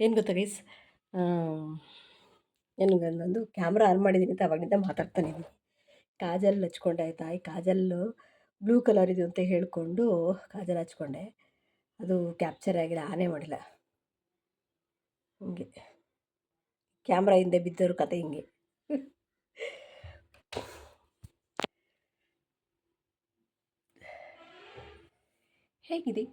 ಏನು ಗೊತ್ತಾ ಗೈಸ್ ಏನು ನಂದು ಕ್ಯಾಮ್ರಾ ಆನ್ ಮಾಡಿದ್ದೀನಿ ಅಂತ ಅವಾಗಿಂದ ಮಾತಾಡ್ತಾನೆ ಕಾಜಲ್ ಹಚ್ಕೊಂಡೆ ಆಯ್ತಾ? ಈ ಕಾಜಲ್ಲು ಬ್ಲೂ ಕಲರ್ ಇದು ಅಂತ ಹೇಳಿಕೊಂಡು ಕಾಜಲ್ ಹಚ್ಕೊಂಡೆ. ಅದು ಕ್ಯಾಪ್ಚರ್ ಆಗಿಲ್ಲ ಆನೇ ಮಾಡಿಲ್ಲ. ಹಿಂಗೆ. ಕ್ಯಾಮ್ರಾ ಹಿಂದೆ ಬಿದ್ದವ್ರ ಕತೆ ಹಿಂಗೆ. ಹೇಗಿದೆ?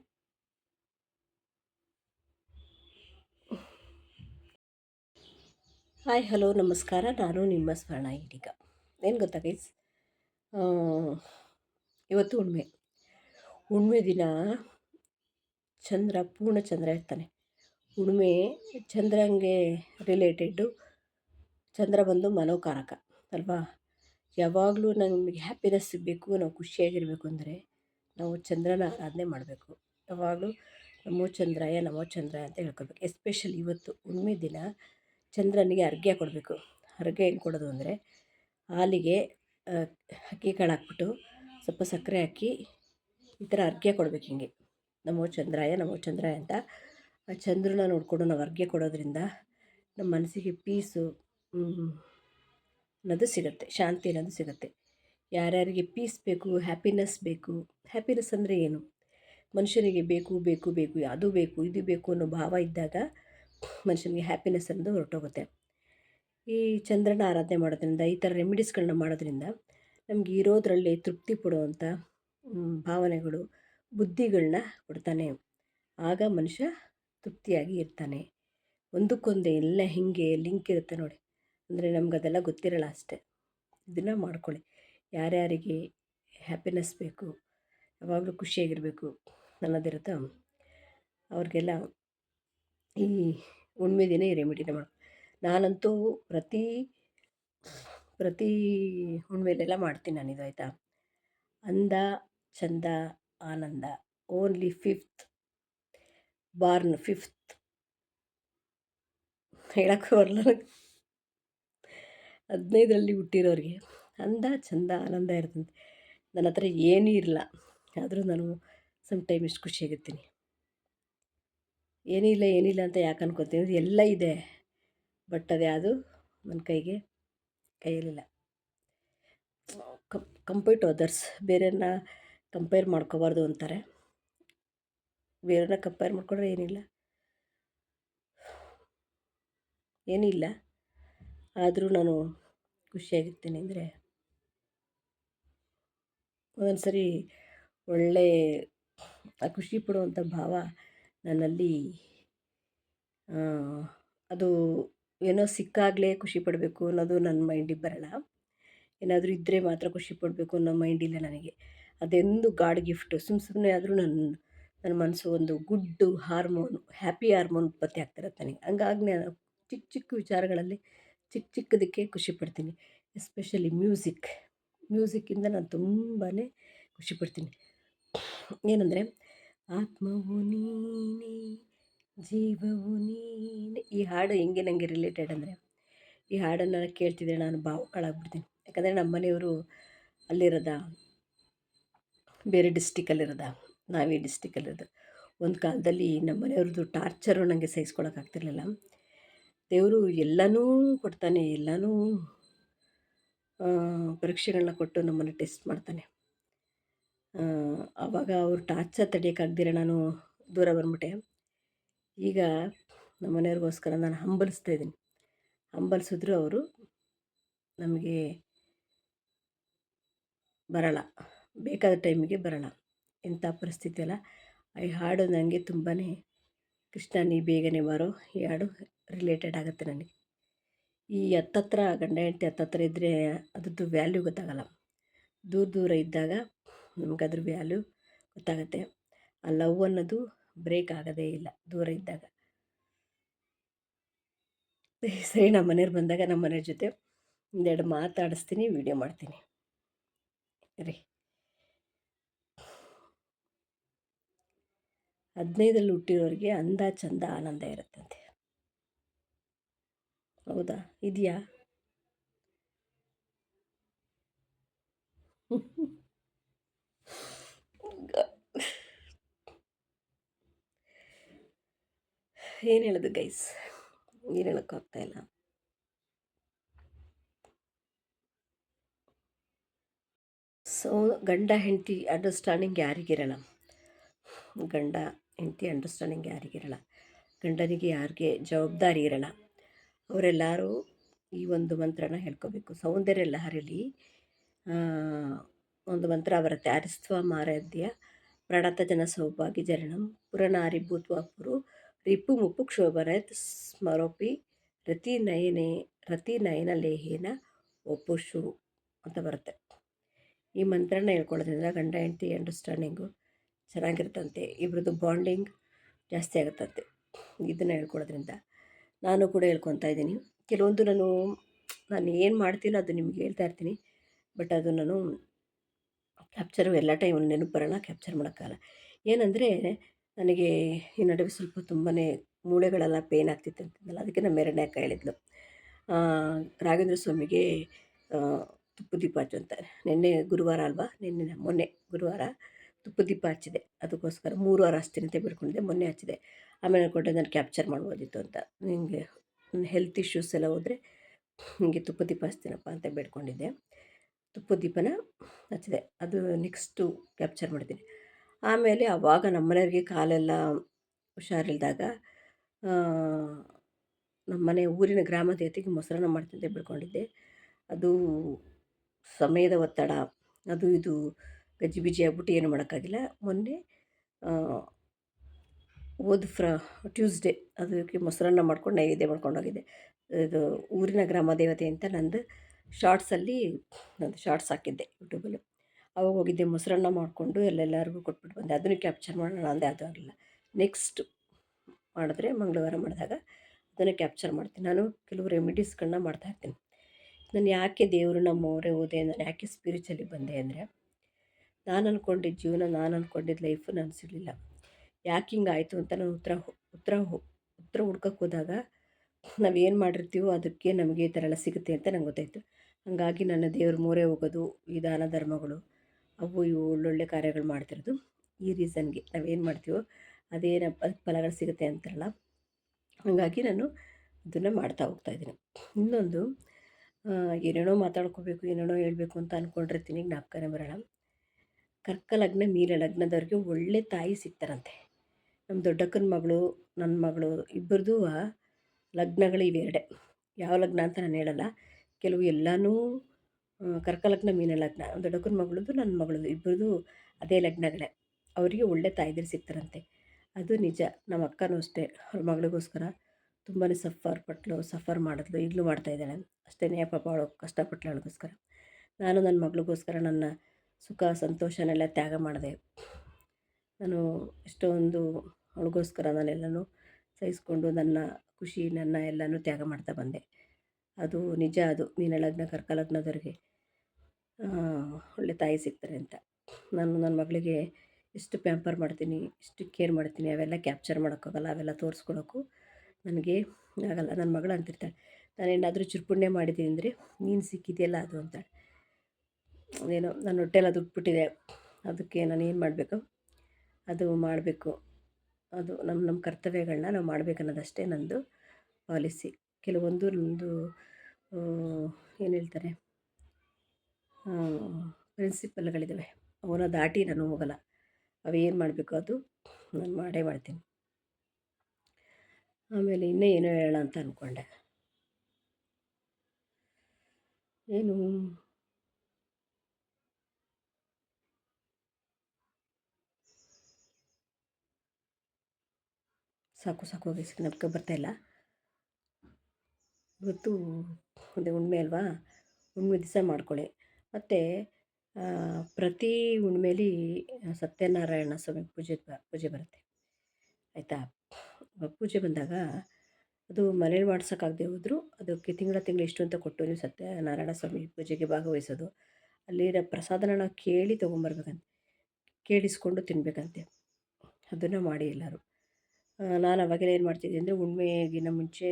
ಹಾಯ್, ಹಲೋ, ನಮಸ್ಕಾರ. ನಾನು ನಿಮ್ಮ ಸ್ವರ್ಣ ಇದೀಗ. ಏನು ಗೊತ್ತಾ ಗೈಸ್ ಇವತ್ತು ಹುಣ್ಮೆ. ಹುಣ್ಮೆ ದಿನ ಚಂದ್ರ, ಪೂರ್ಣ ಚಂದ್ರ ಇರ್ತಾನೆ. ಹುಣ್ಮೆ ಚಂದ್ರಂಗೆ ರಿಲೇಟೆಡ್ಡು ಚಂದ್ರ ಬಂದು ಮನೋಕಾರಕ, ಅಲ್ವಾ? ಯಾವಾಗಲೂ ನಮಗೆ ಹ್ಯಾಪಿನೆಸ್ ಸಿಗಬೇಕು, ನಾವು ಖುಷಿಯಾಗಿರಬೇಕು ಅಂದರೆ ನಾವು ಚಂದ್ರನ ಆರಾಧನೆ ಮಾಡಬೇಕು. ಯಾವಾಗಲೂ ನಮೋ ಚಂದ್ರಾಯ, ನಮೋ ಚಂದ್ರ ಅಂತ ಹೇಳ್ಕೊಬೇಕು. ಎಸ್ಪೆಷಲಿ ಇವತ್ತು ಹುಣ್ಮೆ ದಿನ ಚಂದ್ರನಿಗೆ ಅರ್ಘ್ಯ ಕೊಡಬೇಕು. ಅರ್ಘ್ಯ ಹೆಂಗೆ ಕೊಡೋದು ಅಂದರೆ ಹಾಲಿಗೆ ಅಕ್ಕಿ ಕಾಳು ಹಾಕ್ಬಿಟ್ಟು ಸ್ವಲ್ಪ ಸಕ್ಕರೆ ಹಾಕಿ ಈ ಥರ ಅರ್ಘ್ಯ ಕೊಡ್ಬೇಕು ಹಿಂಗೆ. ನಮೋ ಚಂದ್ರಾಯ ನಮೋ ಚಂದ್ರಾಯ ಅಂತ. ಆ ಚಂದ್ರನ ನೋಡಿಕೊಂಡು ನಾವು ಅರ್ಘ್ಯ ಕೊಡೋದ್ರಿಂದ ನಮ್ಮ ಮನಸ್ಸಿಗೆ ಪೀಸು ಅನ್ನೋದು ಸಿಗುತ್ತೆ. ಶಾಂತಿ ಅನ್ನೋದು ಸಿಗುತ್ತೆ. ಯಾರ್ಯಾರಿಗೆ ಪೀಸ್ ಬೇಕು ಹ್ಯಾಪಿನೆಸ್ ಬೇಕು ಹ್ಯಾಪಿನೆಸ್ ಅಂದರೆ ಏನು? ಮನುಷ್ಯನಿಗೆ ಬೇಕು ಬೇಕು ಬೇಕು ಅದು ಬೇಕು, ಇದು ಬೇಕು ಅನ್ನೋ ಭಾವ ಇದ್ದಾಗ ಮನುಷ್ಯನಿಗೆ ಹ್ಯಾಪಿನೆಸ್ ಅನ್ನೋದು ಹೊರಟೋಗುತ್ತೆ. ಈ ಚಂದ್ರನ ಆರಾಧನೆ ಮಾಡೋದ್ರಿಂದ, ಈ ಥರ ರೆಮಿಡೀಸ್ಗಳನ್ನ ಮಾಡೋದ್ರಿಂದ ನಮಗೆ ಇರೋದರಲ್ಲಿ ತೃಪ್ತಿ ಪಡುವಂಥ ಭಾವನೆಗಳು ಬುದ್ಧಿಗಳನ್ನ ಕೊಡ್ತಾನೆ. ಆಗ ಮನುಷ್ಯ ತೃಪ್ತಿಯಾಗಿ ಇರ್ತಾನೆ. ಒಂದಕ್ಕೊಂದೇ ಎಲ್ಲ ಹೀಗೆ ಲಿಂಕ್ ಇರುತ್ತೆ ನೋಡಿ. ಅಂದರೆ ನಮ್ಗೆ ಅದೆಲ್ಲ ಗೊತ್ತಿರಲ್ಲ ಅಷ್ಟೇ. ಇದನ್ನು ಮಾಡ್ಕೊಳ್ಳಿ. ಯಾರ್ಯಾರಿಗೆ ಹ್ಯಾಪಿನೆಸ್ ಬೇಕು, ಯಾವಾಗಲೂ ಖುಷಿಯಾಗಿರಬೇಕು ಅನ್ನೋದಿರುತ್ತೋ ಅವ್ರಿಗೆಲ್ಲ ಈ ಹುಣ್ಮೆ ದಿನ ಈ ರೆಮಿಡಿನ ಮಾಡು. ನಾನಂತೂ ಪ್ರತಿ ಪ್ರತಿ ಹುಣ್ಮೆಲೆಲ್ಲ ಮಾಡ್ತೀನಿ ನಾನು ಇದು ಆಯಿತಾ? ಅಂದ, ಚಂದ, ಆನಂದ ಓನ್ಲಿ ಫಿಫ್ತ್ ಬಾರ್ನ್ ಫಿಫ್ತ್ ಹೇಳೋಕ್ಕೂ ಬರಲ್ಲ ಹದಿನೈದರಲ್ಲಿ ಹುಟ್ಟಿರೋರಿಗೆ. ಅಂದ, ಚಂದ, ಆನಂದ ಇರ್ತಂತೆ ನನ್ನ ಹತ್ರ ಏನೂ ಇರಲ್ಲ ಆದರೂ ನಾನು ಸಮ್ ಟೈಮ್ ಇಷ್ಟು ಖುಷಿಯಾಗಿರ್ತೀನಿ ಏನಿಲ್ಲ ಏನಿಲ್ಲ ಅಂತ ಯಾಕೆ ಅನ್ಕೋತೀನಿ? ಎಲ್ಲ ಇದೆ. ಬಟ್ ಅದು ಯಾವುದು? ನನ್ನ ಕೈಗೆ, ಕೈಯಲ್ಲಿಲ್ಲ. Compare to others. ಬೇರೆಯನ್ನ ಕಂಪೇರ್ ಮಾಡ್ಕೋಬಾರ್ದು ಅಂತಾರೆ. ಬೇರೆಯವ್ರನ್ನ ಕಂಪೇರ್ ಮಾಡ್ಕೊಂಡ್ರೆ ಏನಿಲ್ಲ. ಏನಿಲ್ಲ. ಆದರೂ ನಾನು ಖುಷಿಯಾಗಿರ್ತೀನಿ ಅಂದರೆ ಒಂದೊಂದು ಸರಿ ಒಳ್ಳೆ ಖುಷಿ ಪಡುವಂಥ ಭಾವ ನನ್ನಲ್ಲಿ ಅದು ಏನೋ ಸಿಕ್ಕಾಗಲೇ ಖುಷಿ ಪಡಬೇಕು ಅನ್ನೋದು ನನ್ನ ಮೈಂಡಿಗೆ ಬರೋಲ್ಲ. ಏನಾದರೂ ಇದ್ದರೆ ಮಾತ್ರ ಖುಷಿ ಪಡಬೇಕು ಅನ್ನೋ ಮೈಂಡಿಲ್ಲ ನನಗೆ. ಅದೆಂದು ಗಾಡ್ ಗಿಫ್ಟು. ಸುಮ್ಮ ಸುಮ್ಮನೆ ಆದರೂ ನನ್ನ ನನ್ನ ಮನಸ್ಸು ಒಂದು ಗುಡ್ ಹಾರ್ಮೋನ್, ಹ್ಯಾಪಿ ಹಾರ್ಮೋನ್ ಉತ್ಪತ್ತಿ ಆಗ್ತಿರತ್ತೆ ನನಗೆ. ಹಂಗಾಗಿ ನಾನು ಚಿಕ್ಕ ಚಿಕ್ಕ ವಿಚಾರಗಳಲ್ಲಿ ಚಿಕ್ಕ ಚಿಕ್ಕದಕ್ಕೆ ಖುಷಿ ಪಡ್ತೀನಿ. Especially music. ಮ್ಯೂಸಿಕ್ಕಿಂದ ನಾನು ತುಂಬಾ ಖುಷಿಪಡ್ತೀನಿ ಏನಂದರೆ ಆತ್ಮವು ನೀನೇ, ಜೀವವು ನೀನೆ. ಈ ಹಾಡು ಹೆಂಗೆ ನನಗೆ ರಿಲೇಟೆಡ್ ಅಂದರೆ, ಈ ಹಾಡನ್ನು ಕೇಳ್ತಿದ್ರೆ ನಾನು ಭಾವುಕಳಾಗ್ಬಿಡ್ತೀನಿ. ಯಾಕಂದರೆ ನಮ್ಮ ಮನೆಯವರು ಅಲ್ಲಿರೋದ, ಬೇರೆ ಡಿಸ್ಟಿಕಲ್ಲಿರೋದ ನಾವೇ ಡಿಸ್ಟಿಕಲ್ಲಿರೋದು ಒಂದು ಕಾಲದಲ್ಲಿ ನಮ್ಮ ಮನೆಯವ್ರದ್ದು ಟಾರ್ಚರು ನನಗೆ ಸಹಿಸ್ಕೊಳಕ್ಕಾಗ್ತಿರ್ಲಿಲ್ಲ ದೇವರು ಎಲ್ಲನೂ ಕೊಡ್ತಾನೆ, ಎಲ್ಲನೂ ಪರೀಕ್ಷೆಗಳನ್ನ ಕೊಟ್ಟು ನಮ್ಮನ್ನು ಟೆಸ್ಟ್ ಮಾಡ್ತಾನೆ. ಆವಾಗ ಅವ್ರು ಟಾರ್ಚರ್ ತಡೆಯೋಕ್ಕಾಗ್ದಿರ ನಾನು ದೂರ ಬಂದ್ಬಿಟ್ಟೆ. ಈಗ ನಮ್ಮ ಮನೆಯವ್ರಿಗೋಸ್ಕರ ನಾನು ಹಂಬಲಿಸ್ತಾ ಇದ್ದೀನಿ. ಹಂಬಲಿಸಿದ್ರು ಅವರು ನಮಗೆ ಬರಲ್ಲ. ಬೇಕಾದ ಟೈಮಿಗೆ ಬರಲ್ಲ. ಇಂಥ ಪರಿಸ್ಥಿತಿ ಅಲ್ಲ. ಈ ಹಾಡು ನನಗೆ ತುಂಬಾ ಕೃಷ್ಣ, ನೀ ಬೇಗನೆ ಬಾರೋ ಈ ಹಾಡು ರಿಲೇಟೆಡ್ ಆಗುತ್ತೆ ನನಗೆ. ಈ ಹತ್ತತ್ರ ಗಂಡ ಹೆಂಡತಿ ಹತ್ತತ್ರ ಇದ್ದರೆ ಅದ್ರದ್ದು ವ್ಯಾಲ್ಯೂ ಗೊತ್ತಾಗಲ್ಲ. ದೂರ ದೂರ ಇದ್ದಾಗ ನಮ್ಗೆ ಅದ್ರ ವ್ಯಾಲ್ಯೂ ಗೊತ್ತಾಗುತ್ತೆ. ಆ ಲವ್ ಅನ್ನೋದು ಬ್ರೇಕ್ ಆಗೋದೇ ಇಲ್ಲ ದೂರ ಇದ್ದಾಗ. ಸರಿ ನಮ್ಮ ಮನೆಯವ್ರು ಬಂದಾಗ ನಮ್ಮ ಮನೆಯವ್ರ ಜೊತೆ ಒಂದೆರಡು ಮಾತಾಡಿಸ್ತೀನಿ ವಿಡಿಯೋ ಮಾಡ್ತೀನಿ. ರೀ ಹದಿನೈದರಲ್ಲಿ ಹುಟ್ಟಿರೋರಿಗೆ ಅಂದ ಚಂದ ಆನಂದ ಇರುತ್ತಂತೆ. ಹೌದಾ? ಇದೆಯಾ? ಏನು ಹೇಳೋದು ಗೈಸ್ ಏನು ಹೇಳೋಕ್ಕಾಗ್ತಾ ಇಲ್ಲ? ಸೊ ಗಂಡ, ಹೆಂಡತಿ ಅಂಡರ್ಸ್ಟ್ಯಾಂಡಿಂಗ್ ಯಾರಿಗಿರಲ್ಲ ಗಂಡ, ಹೆಂಡತಿ ಅಂಡರ್ಸ್ಟ್ಯಾಂಡಿಂಗ್ ಯಾರಿಗಿರಲ್ಲ ಗಂಡನಿಗೆ ಯಾರಿಗೆ ಜವಾಬ್ದಾರಿ ಇರಲ್ಲ? ಅವರೆಲ್ಲರೂ ಈ ಒಂದು ಮಂತ್ರನ ಹೇಳ್ಕೋಬೇಕು. ಸೌಂದರ್ಯ ಲಹರಿಲಿ ಒಂದು ಮಂತ್ರ ಬರುತ್ತೆ ಅರಿಸ್ತ್ವ ಮಾರಾಧ್ಯ ಪ್ರಣತ ಜನ ಸೌಭಾಗ್ಯ ಜರಣಂ. ಪುರನಾರಿ ಭೂತ್ವ ಪುರು ರಿಪು ಮುಪ್ಪು ಕ್ಷೋಭರತ್ ಸ್ಮರೋಪಿ ರತಿ ನಯನೆ, ರತಿ ನಯನ ಲೇಹೇನ ಒಪ್ಪುಷು ಅಂತ ಬರುತ್ತೆ. ಈ ಮಂತ್ರನ ಹೇಳ್ಕೊಳ್ಳೋದ್ರಿಂದ ಗಂಡ, ಹೆಂಡತಿ ಅಂಡರ್ಸ್ಟ್ಯಾಂಡಿಂಗು ಚೆನ್ನಾಗಿರ್ತಂತೆ ಇಬ್ಬರದ್ದು ಬಾಂಡಿಂಗ್ ಜಾಸ್ತಿ ಆಗುತ್ತಂತೆ. ಇದನ್ನು ಹೇಳ್ಕೊಳ್ಳೋದ್ರಿಂದ ನಾನು ಕೂಡ ಹೇಳ್ಕೊತಾ ಇದ್ದೀನಿ. ಕೆಲವೊಂದು ನಾನು ನಾನು ಏನು ಮಾಡ್ತೀನೋ ಅದು ನಿಮ್ಗೆ ಹೇಳ್ತಾ ಇರ್ತೀನಿ. ಬಟ್ ಅದು ನಾನು ಕ್ಯಾಪ್ಚರು ಎಲ್ಲ ಟೈಮಲ್ಲಿ ನೆನಪು ಬರೋಣ ಕ್ಯಾಪ್ಚರ್ ಮಾಡೋಕ್ಕಾಗಲ್ಲ. ಏನಂದರೆ ನನಗೆ ಈ ನಡುವೆ ಸ್ವಲ್ಪ ತುಂಬಾ ಮೂಳೆಗಳೆಲ್ಲ ಪೇನ್ ಆಗ್ತಿತ್ತು ಅಂತಂದಲ್ಲ ಅದಕ್ಕೆ ನಮ್ಮ ಎರಡನೇ ಅಕ್ಕ ಹೇಳಿದ್ಲು. ರಾಘವೇಂದ್ರ ಸ್ವಾಮಿಗೆ ತುಪ್ಪ ದೀಪ ಹಚ್ಚು ಅಂತ ನಿನ್ನೆ ಗುರುವಾರ ಅಲ್ವಾ? ನಿನ್ನೆ ಮೊನ್ನೆ ಗುರುವಾರ ತುಪ್ಪ ದೀಪ ಹಚ್ಚಿದೆ. ಅದಕ್ಕೋಸ್ಕರ ಮೂರು ವಾರ ಹಚ್ತೀನಿ ಅಂತ ಬಿಡ್ಕೊಂಡಿದ್ದೆ ಮೊನ್ನೆ ಹಚ್ಚಿದೆ. ಆಮೇಲೆ ಕೊಟ್ಟೆ ನಾನು ಕ್ಯಾಪ್ಚರ್ ಮಾಡ್ಬೋದಿತ್ತು ಅಂತ. ನಿಮಗೆ ಹೆಲ್ತ್ ಇಶ್ಯೂಸ್ ಎಲ್ಲ ಹೋದರೆ ನಿಮಗೆ ತುಪ್ಪ ದೀಪ ಹಚ್ತೀನಪ್ಪ ಅಂತ ಬೇಡ್ಕೊಂಡಿದ್ದೆ. ತುಪ್ಪ ದೀಪನ ಹಚ್ಚಿದೆ. ಅದು ನೆಕ್ಸ್ಟು ಕ್ಯಾಪ್ಚರ್ ಮಾಡ್ತೀನಿ. ಆಮೇಲೆ ಆವಾಗ ನಮ್ಮ ಮನೆಯವ್ರಿಗೆ ಕಾಲೆಲ್ಲ ಹುಷಾರಿಲ್ದಾಗ ನಮ್ಮನೆ ಊರಿನ ಗ್ರಾಮ ದೇವತೆಗೆ ಮೊಸರನ್ನ ಮಾಡ್ತಿದ್ದೆ ಬಿಡ್ಕೊಂಡಿದ್ದೆ. ಅದು ಸಮಯದ ಒತ್ತಡ, ಅದು ಇದು ಗಜಿಬಿಜಿ ಆಗ್ಬಿಟ್ಟು ಏನು ಮಾಡೋಕ್ಕಾಗಿಲ್ಲ. ಮೊನ್ನೆ ಓದ್ ಫ್ರ, ಟ್ಯೂಸ್ಡೇ ಅದಕ್ಕೆ ಮೊಸರನ್ನ ಮಾಡ್ಕೊಂಡು ನೈವೇದ್ಯ ಮಾಡ್ಕೊಂಡು ಹೋಗಿದ್ದೆ ಇದು ಊರಿನ ಗ್ರಾಮ ದೇವತೆ ಅಂತ ನಂದು ಶಾರ್ಟ್ಸಲ್ಲಿ, ನಂದು ಶಾರ್ಟ್ಸ್ ಹಾಕಿದ್ದೆ ಯೂಟ್ಯೂಬಲ್ಲಿ. ಅವಾಗ ಹೋಗಿದ್ದೆ ಮೊಸರನ್ನ ಮಾಡಿಕೊಂಡು ಎಲ್ಲೆಲ್ಲರಿಗೂ ಕೊಟ್ಬಿಟ್ಟು ಬಂದೆ. ಅದನ್ನು ಕ್ಯಾಪ್ಚರ್ ಮಾಡೋಣ ಅಂದೆ. ಅದು ಆಗಲಿಲ್ಲ ನೆಕ್ಸ್ಟ್ ಮಾಡಿದ್ರೆ ಮಂಗಳವಾರ ಮಾಡಿದಾಗ ಅದನ್ನು ಕ್ಯಾಪ್ಚರ್ ಮಾಡ್ತೀನಿ. ನಾನು ಕೆಲವು ರೆಮಿಡೀಸ್ಗಳನ್ನ ಮಾಡ್ತಾಯಿರ್ತೀನಿ ನಾನು ಯಾಕೆ ದೇವರು ನಮ್ಮ ಅವರೇ ಹೋದೆ ನಾನು ಯಾಕೆ ಸ್ಪಿರಿಚುಲಿ ಬಂದೆ ಅಂದರೆ, ನಾನು ಅಂದ್ಕೊಂಡಿದ್ದ ಜೀವನ, ನಾನು ಅಂದ್ಕೊಂಡಿದ್ದ ಲೈಫು ನಾನು ಸಿಗಲಿಲ್ಲ ಯಾಕೆ ಹಿಂಗಾಯಿತು ಅಂತ ನಾನು ಉತ್ತರ ಉತ್ತರ ಉತ್ತರ ಹುಡ್ಕಕ್ಕೆ ಹೋದಾಗ ನಾವೇನು ಮಾಡಿರ್ತೀವೋ ಅದಕ್ಕೆ ನಮಗೆ ಈ ಥರ ಎಲ್ಲ ಸಿಗುತ್ತೆ ಅಂತ ನಂಗೆ ಗೊತ್ತಾಯಿತು. ಹಾಗಾಗಿ ನನ್ನ ದೇವ್ರ ಮೂರೇ ಹೋಗೋದು ಈ ದಾನ ಧರ್ಮಗಳು ಅವು ಇವು ಒಳ್ಳೊಳ್ಳೆ ಕಾರ್ಯಗಳು ಮಾಡ್ತಿರೋದು. ಈ ರೀಸನ್ಗೆ ನಾವೇನು ಮಾಡ್ತೀವೋ ಅದಕ್ಕೆ ಫಲಗಳು ಸಿಗುತ್ತೆ ಅಂತಾರಲ್ಲ, ಹಾಗಾಗಿ ನಾನು ಅದನ್ನು ಮಾಡ್ತಾ ಹೋಗ್ತಾ ಇದ್ದೀನಿ. ಇನ್ನೊಂದು ಏನೇನೋ ಮಾತಾಡ್ಕೋಬೇಕು, ಏನೇನೋ ಹೇಳಬೇಕು ಅಂತ ಅಂದ್ಕೊಂಡಿರ್ತೀನಿ ಜ್ಞಾಪಕನೇ ಬರೋಣ ಕರ್ಕ ಲಗ್ನ ಮೀನ ಲಗ್ನದವ್ರಿಗೆ ಒಳ್ಳೆ ತಾಯಿ ಸಿಗ್ತಾರಂತೆ. ನಮ್ಮ ದೊಡ್ಡಕ್ಕನ ಮಗಳು ನನ್ನ ಮಗಳು, ಇಬ್ಬರದು ಲಗ್ನಗಳು ಇವೆರಡೆ ಯಾವ ಲಗ್ನ ಅಂತ ನಾನು ಹೇಳಲ್ಲ. ಕೆಲವು ಎಲ್ಲನೂ ಕರ್ಕ ಲಗ್ನ ಮೀನ ಲಗ್ನ. ದೊಡ್ಡಕ್ಕನ ಮಗಳದು ನನ್ನ ಮಗಳದು ಇಬ್ಬರದು ಅದೇ ಲಗ್ನಗಳೇ. ಅವರಿಗೆ ಒಳ್ಳೆ ತಾಯಿದ್ರೆ ಸಿಗ್ತಾರಂತೆ. ಅದು ನಿಜ. ನಮ್ಮ ಅಕ್ಕನೂ ಅಷ್ಟೇ. ಅವ್ರ ಮಗಳಿಗೋಸ್ಕರ ತುಂಬಾ ಸಫರ್ ಪಟ್ಲು, ಸಫರ್ ಮಾಡಿದ್ಲು. ಈಗಲೂ ಮಾಡ್ತಾಯಿದ್ದಾಳೆ ಅಷ್ಟೇ ಪಾಪ ಅವಳು ಕಷ್ಟಪಟ್ಲು ಅವಳಿಗೋಸ್ಕರ. ನಾನು ನನ್ನ ಮಗಳಿಗೋಸ್ಕರ ನನ್ನ ಸುಖ ಸಂತೋಷನೆಲ್ಲ ತ್ಯಾಗ ಮಾಡಿದೆ. ನಾನು ಎಷ್ಟೊಂದು ಅವಳಿಗೋಸ್ಕರ ನಾನೆಲ್ಲನೂ ಸಹಿಸ್ಕೊಂಡು ನನ್ನ ಖುಷಿ, ನನ್ನ ಎಲ್ಲನೂ ತ್ಯಾಗ ಮಾಡ್ತಾ ಬಂದೆ. ಅದು ನಿಜ. ಅದು ಮೀನ ಲಗ್ನ ಕರ್ಕ ಲಗ್ನದವ್ರಿಗೆ ಒಳ್ಳೆ ತಾಯಿ ಸಿಗ್ತಾರೆ ಅಂತ. ನಾನು ನನ್ನ ಮಗಳಿಗೆ ಎಷ್ಟು ಪ್ಯಾಂಪರ್ ಮಾಡ್ತೀನಿ, ಎಷ್ಟು ಕೇರ್ ಮಾಡ್ತೀನಿ, ಅವೆಲ್ಲ ಕ್ಯಾಪ್ಚರ್ ಮಾಡೋಕ್ಕಾಗಲ್ಲ, ಅವೆಲ್ಲ ತೋರಿಸ್ಕೊಳೋಕ್ಕೂ ನನಗೆ ಆಗಲ್ಲ. ನನ್ನ ಮಗಳು ಅಂತಿರ್ತಾಳೆ ನಾನೇನಾದರೂ ಚುರುಪುಣ್ಯ ಮಾಡಿದ್ದೀನಿ ಅಂದರೆ ನೀನು ಸಿಕ್ಕಿದೆಯಲ್ಲ ಅದು ಅಂತಾಳೆ ಏನೋ ನನ್ನ ಹೊಟ್ಟೆಲ್ಲ ದುಡ್ಬಿಟ್ಟಿದೆ, ಅದಕ್ಕೆ ನಾನು ಏನು ಮಾಡಬೇಕು? ಅದು ಮಾಡಬೇಕು. ಅದು ನಮ್ಮ ನಮ್ಮ ಕರ್ತವ್ಯಗಳನ್ನ ನಾವು ಮಾಡಬೇಕನ್ನೋದಷ್ಟೇ ನನ್ನದು ಪಾಲಿಸಿ. ಕೆಲವೊಂದು ನನ್ನದು ಏನು ಹೇಳ್ತಾರೆ? ಪ್ರಿನ್ಸಿಪಲ್ಗಳಿದ್ದಾವೆ ಅವನ್ನ ದಾಟಿ ನಾನು ಹೋಗಲ್ಲ. ಅವೇನು ಮಾಡಬೇಕು ಅದು? ನಾನು ಮಾಡೇ ಮಾಡ್ತೀನಿ. ಆಮೇಲೆ ಇನ್ನೂ ಏನೋ ಹೇಳೋಣ ಅಂತ ಅಂದ್ಕೊಂಡೆ ಏನು? ಸಾಕು ಸಾಕು, ಹೋಗಿ ಬರ್ತಾ ಬರ್ತಾಯಿಲ್ಲ ಇವತ್ತು ಅದೇ ಉಣ್ಮೆ ಅಲ್ವಾ? ಉಣ್ಮೆ ದಿವಸ ಮಾಡ್ಕೊಳ್ಳಿ ಮತ್ತು ಪ್ರತಿ ಹುಣ್ಮೇಲಿ ಸತ್ಯನಾರಾಯಣ ಸ್ವಾಮಿ ಪೂಜೆ ಪೂಜೆ ಬರುತ್ತೆ. ಆಯಿತಾ? ಪೂಜೆ ಬಂದಾಗ ಅದು ಮನೇಲಿ ಮಾಡ್ಸೋಕ್ಕಾಗದೆ ಹೋದರೂ, ಅದಕ್ಕೆ ತಿಂಗಳ ತಿಂಗಳು ಇಷ್ಟು ಅಂತ ಕೊಟ್ಟು ನೀವು ಸತ್ಯನಾರಾಯಣ ಸ್ವಾಮಿ ಪೂಜೆಗೆ ಭಾಗವಹಿಸೋದು. ಅಲ್ಲಿನ ಪ್ರಸಾದನ ನಾವು ಕೇಳಿ ತೊಗೊಂಬರ್ಬೇಕಂತೆ. ಕೇಳಿಸ್ಕೊಂಡು ತಿನ್ನಬೇಕಂತೆ ಅದನ್ನು ಮಾಡಿ ಎಲ್ಲರೂ. ನಾನು ಅವಾಗೆಲ್ಲ ಏನು ಮಾಡ್ತಿದ್ದೆ ಅಂದರೆ, ಹುಣ್ಮೆಗಿನ ಮುಂಚೆ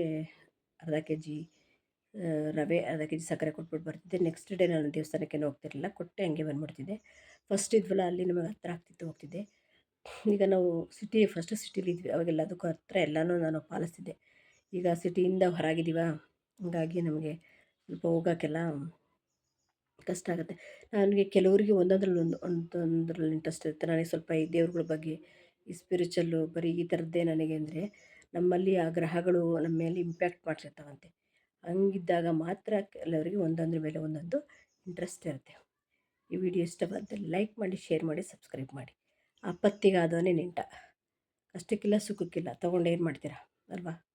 ಅರ್ಧ ಕೆ ಜಿ ರವೆ ಅರ್ಧ ಕೆ ಜಿ ಸಕ್ಕರೆ ಕೊಟ್ಬಿಟ್ಟು ಬರ್ತಿದ್ದೆ. ನೆಕ್ಸ್ಟ್ ಡೇ ನಾನು ದೇವಸ್ಥಾನಕ್ಕೇನು ಹೋಗ್ತಿರಲಿಲ್ಲ. ಕೊಟ್ಟೆ ಹಂಗೆ ಬಂದುಬಿಡ್ತಿದ್ದೆ. ಫಸ್ಟ್ ಇದ್ವಲ್ಲ, ಅಲ್ಲಿ ನಮಗೆ ಹತ್ರ ಆಗ್ತಿತ್ತು ಹೋಗ್ತಿದ್ದೆ. ಈಗ ನಾವು ಸಿಟಿ ಫಸ್ಟ್ ಸಿಟಿಲಿದ್ವಿ ಅವಾಗೆಲ್ಲ ಅದಕ್ಕೂ ಹತ್ರ ಎಲ್ಲನೂ ನಾನು ಪಾಲಿಸ್ತಿದ್ದೆ. ಈಗ ಸಿಟಿಯಿಂದ ಹೊರಗಿದ್ದೀವ? ಹಂಗಾಗಿ ನಮಗೆ ಸ್ವಲ್ಪ ಹೋಗೋಕ್ಕೆಲ್ಲ ಕಷ್ಟ ಆಗುತ್ತೆ. ನನಗೆ ಕೆಲವರಿಗೆ ಒಂದೊಂದ್ರಲ್ಲಿ ಒಂದು, ಒಂದೊಂದ್ರಲ್ಲಿ ಇಂಟ್ರೆಸ್ಟ್ ಇರುತ್ತೆ. ನನಗೆ ಸ್ವಲ್ಪ ಈ ದೇವ್ರುಗಳ ಬಗ್ಗೆ, ಈ ಸ್ಪಿರಿಚುವಲ್ಲು ಬರೀ ಈ ಥರದ್ದೇ ನನಗೆ ಅಂದರೆ, ನಮ್ಮಲ್ಲಿ ಆ ಗ್ರಹಗಳು ನಮ್ಮ ಮೇಲೆ ಇಂಪ್ಯಾಕ್ಟ್ ಮಾಡ್ತಿರ್ತಾವಂತೆ. ಹಂಗಿದ್ದಾಗ ಮಾತ್ರ ಕೆಲವರಿಗೆ ಒಂದೊಂದ್ರ ಮೇಲೆ ಒಂದೊಂದು ಇಂಟ್ರೆಸ್ಟ್ ಇರುತ್ತೆ. ಈ ವಿಡಿಯೋ ಇಷ್ಟವಾದಲ್ಲಿ ಲೈಕ್ ಮಾಡಿ ಶೇರ್ ಮಾಡಿ ಸಬ್ಸ್ಕ್ರೈಬ್ ಮಾಡಿ. ಆಪತ್ತಿಗಾದವನೇ ನಿಂಟ. ಕಷ್ಟಕ್ಕಿಲ್ಲ, ಸುಖಕ್ಕಿಲ್ಲ ತೊಗೊಂಡು ಏನು ಮಾಡ್ತೀರಾ? ಅಲ್ವಾ?